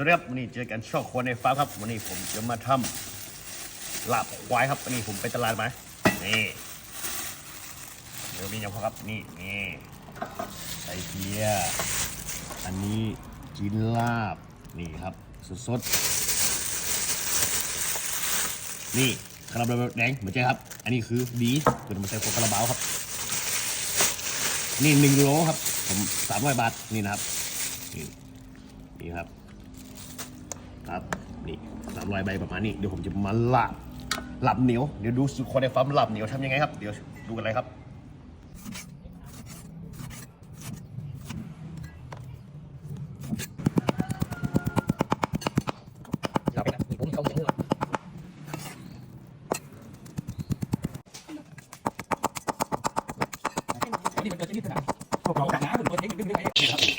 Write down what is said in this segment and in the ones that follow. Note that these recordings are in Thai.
วัสดีครับวันนี้เจอกันช่องคนในฟ้าครับวันนี้ผมจะมาทำลาบควายครับวันนี้ผมไปตลาดมานี่เดี๋ยวมีอย่างพอครับนี่นี่ไข่เทียอันนี้จินลาบนี่ครับสดๆนี่คาราบาวแดงเหมือนใจครับ อันนี้คือดีตัวมันใส่โคคาราบาวครับ นี่หนึ่งโลครับ ผมสามร้อยบาทนี่นะครับนี่นี่ครับ ครับนี่สามรอยใบประมาณนี้เดี๋ยวผมจะมาลาบหลับเหนียวเดี๋ยวดูสุคนในฟาร์มหลับเหนียวทำยังไงครับเดี๋ยวดูกันเลยครับนี่มันเกิดที่นี่ขนาดพวกเราหนาเหมือนตัวเองดึงได้ไง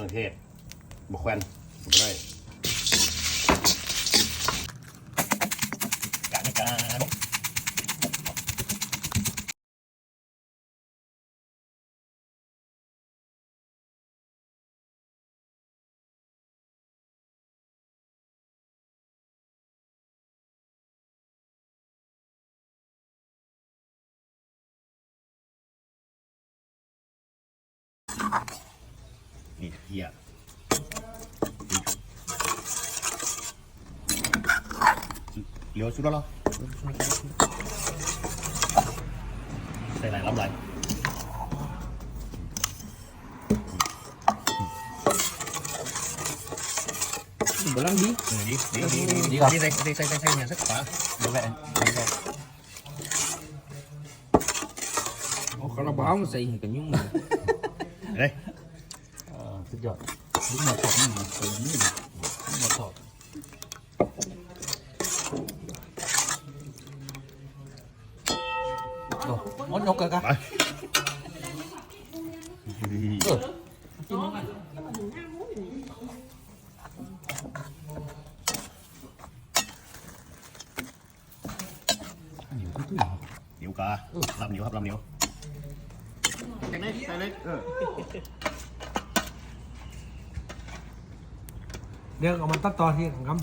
รื่องเทศบกแควนผมได้การ นี่เฮียเหลียวสุดแล้วเหรอใส่ไหนรับไหลกำลังดีเออดีดีดีดีดีครับดีใส่ใส่ใส่ใส่ใส่เนี่ยสักฝาดูแลดูแลโอ้คาราบาวมันใส่กันยุ่งเลยเฮ้ยสุดยอดลูกมาถอดนี่ใส่นี่ลูกมาถอดโอ้มดนกกันกันไปเออเหนียวกาลำเหนียวครับลำเหนียวใส่เลยใส่เลยเออ เดี๋ยวเอามาตัดต่อที่ของครับ